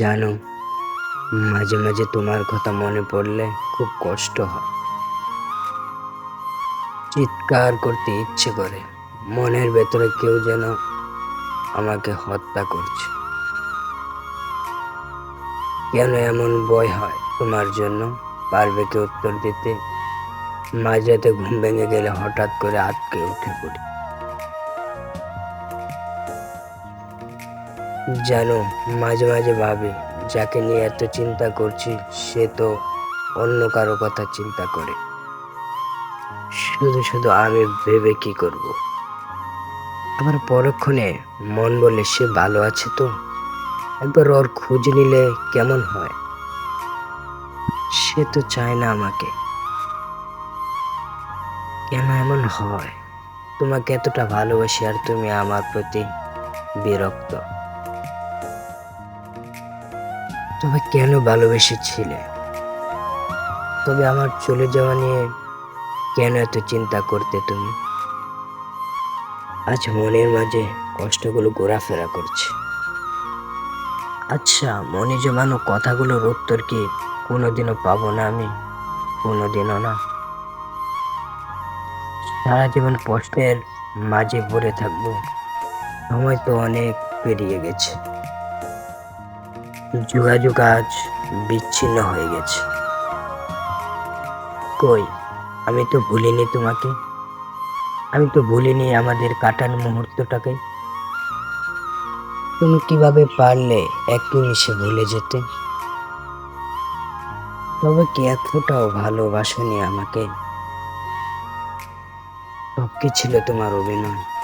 জানো, মাঝে মাঝে তোমার কথা মনে পড়লে খুব কষ্ট হয়। চিৎকার করতে ইচ্ছে করে, মনের ভেতরে কেউ যেন আমাকে হত্যা করছে। কেন এমন ভয় হয় তোমার জন্য? পারবে কি উত্তর দিতে? মাঝরাতে ঘুম ভেঙে গেলে হঠাৎ করে আটকে উঠে পড়ি। জানো, মাঝে মাঝে ভাবি, যাকে নিয়ে এত চিন্তা করছি, সে তো অন্য কারও কথা চিন্তা করে। শুধু শুধু আমি ভেবে কি করব? আবার পরক্ষণে মন বলে সে ভালো আছে তো? একবার ওর খোঁজ নিলে কেমন হয়? সে তো চায় না আমাকে। কেন এমন হয়? তোমাকে এতটা ভালোবাসি আর তুমি আমার প্রতি বিরক্ত। তবে কেন ভালোবেসেছিলে? তবে আমার চলে যাওয়া নিয়ে কেন এত চিন্তা করতে তুমি? আজ মনের মাঝে কষ্টগুলো ঘোরাফেরা করছে। আচ্ছা মনে জমানো কথাগুলোর উত্তর কি কোনোদিনও পাবো না আমি? কোনোদিনও না। সারা জীবন প্রশ্নের মাঝে পড়ে থাকব। সময় তো অনেক পেরিয়ে গেছে। যোগাযোগ আজ বিচ্ছিন্ন হয়ে গেছে। কই, আমি তো ভুলিনি তোমাকে। আমি তো ভুলিনি আমাদের কাটানো মুহূর্তটাকে। তুমি কীভাবে পারলে এক নিমিষে ভুলে যেতে? তবে কি এক ফোঁটাও ভালোবাসনি আমাকে? সব কি ছিল তোমার অভিনয়।